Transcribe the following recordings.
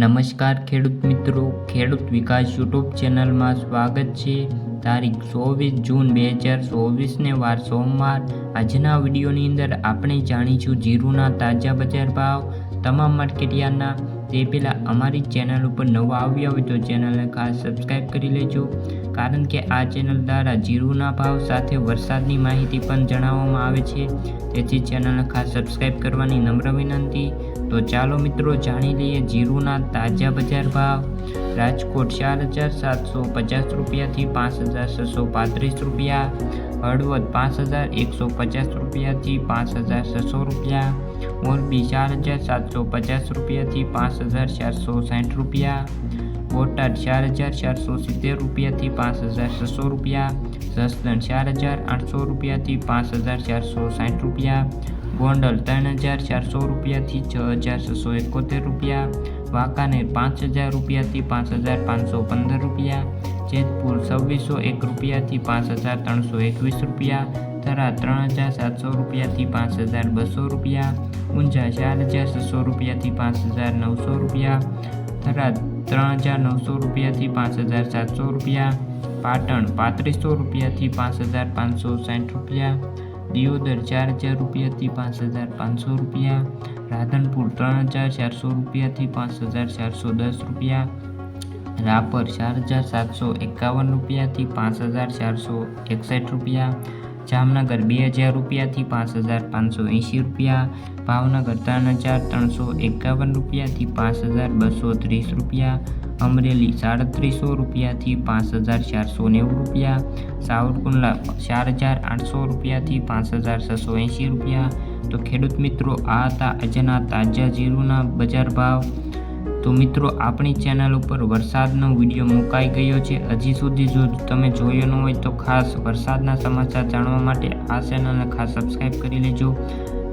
નમસ્કાર ખેડૂત મિત્રો, ખેડૂત વિકાસ યુટ્યુબ ચેનલમાં સ્વાગત છે. તારીખ ચોવીસ જૂન બે હજાર ચોવીસને વાર સોમવાર. આજના વિડીયોની અંદર આપણે જાણીશું જીરુના તાજા બજાર ભાવ, તમામ માર્કેટયાર્ડના તે પહેલાં અમારી ચેનલ ઉપર નવા આવ્યા હોય તો ચેનલને ખાસ સબસ્ક્રાઈબ કરી લેજો. કારણ કે આ ચેનલ દ્વારા જીરુના ભાવ સાથે વરસાદની માહિતી પણ જણાવવામાં આવે છે. તેથી ચેનલને ખાસ સબસ્ક્રાઈબ કરવાની નમ્ર વિનંતી. તો ચાલો મિત્રો જાણી લઈએ જીરુના તાજા બજાર ભાવ. રાજકોટ ચાર હજાર સાતસો પચાસ રૂપિયાથી પાંચ હજાર છસો પાંત્રીસ રૂપિયા. હળવદ પાંચ હજાર એકસો પચાસ રૂપિયાથી પાંચ હજાર છસો રૂપિયા. મોરબી ચાર હજાર સાતસો પચાસ રૂપિયાથી પાંચ હજાર ચારસો સાઠ રૂપિયા. બોટાદ ચાર હજાર ચારસો સિત્તેર રૂપિયાથી પાંચ હજાર છસો રૂપિયા. જસદણ ચાર હજાર આઠસો રૂપિયાથી પાંચ હજાર ચારસો સાઠ રૂપિયા. ગોંડલ ત્રણ હજાર ચારસો રૂપિયાથી છ હજાર છસો એકોતેર રૂપિયા, વાંકાનેર પાંચ હજાર રૂપિયાથી પાંચ હજાર પાંચસો પંદર રૂપિયા, જેતપુર છવ્વીસો એક રૂપિયાથી પાંચ હજાર ત્રણસો એકવીસ રૂપિયા, થરા ત્રણ હજાર સાતસો રૂપિયાથી પાંચ હજાર બસો રૂપિયા, ઊંઝા ચાર હજાર છસો રૂપિયાથી પાંચ હજાર નવસો રૂપિયા થરાદ ત્રણ હજાર નવસો રૂપિયાથી પાંચ હજાર સાતસો રૂપિયા, પાટણ પાંત્રીસો રૂપિયાથી પાંચ હજાર પાંચસો સાઠ રૂપિયા દિયોદર ચાર હજાર રૂપિયાથી પાંચ હજાર પાંચસો રૂપિયા, રાધનપુર ત્રણ હજાર ચારસો રૂપિયાથી પાંચ હજાર ચારસો દસ રૂપિયા, રાપર ચાર હજાર સાતસો એકાવન રૂપિયાથી પાંચ હજાર ચારસો એકસઠ રૂપિયા જામનગર બે હજાર રૂપિયાથી પાંચ હજાર પાંચસો એંશી રૂપિયા, ભાવનગર ત્રણ હજાર ત્રણસો એકાવન રૂપિયાથી પાંચ હજાર બસો ત્રીસ રૂપિયા, અમરેલી સાડત્રીસો રૂપિયાથી પાંચ હજાર ચારસો નેવું રૂપિયા, સાવરકુંડલા ચાર હજાર આઠસો રૂપિયાથી પાંચ હજાર છસો એંશી રૂપિયા. તો ખેડૂત મિત્રો, આ હતા આજના તાજા જીરુના બજાર ભાવ. તો મિત્રો, આપણી ચેનલ ઉપર વરસાદનો વીડિયો મુકાઈ ગયો છે. હજી સુધી જો તમે જોયો ન હોય તો ખાસ વરસાદના સમાચાર જાણવા માટે આ ચેનલને ખાસ સબસ્ક્રાઈબ કરી લેજો.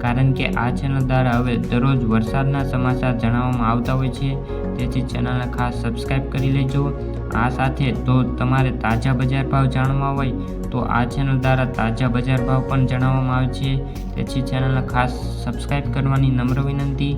કારણ કે આ ચેનલ દ્વારા હવે દરરોજ વરસાદના સમાચાર જણાવવામાં આવતા હોય છે. તેથી ચેનલને ખાસ સબસ્ક્રાઈબ કરી લેજો. આ સાથે તો તમારે તાજા બજાર ભાવ જાણવા હોય તો આ ચેનલ દ્વારા તાજા બજાર ભાવ પણ જણાવવામાં આવે છે. તેથી ચેનલને ખાસ સબસ્ક્રાઈબ કરવાની નમ્ર વિનંતી.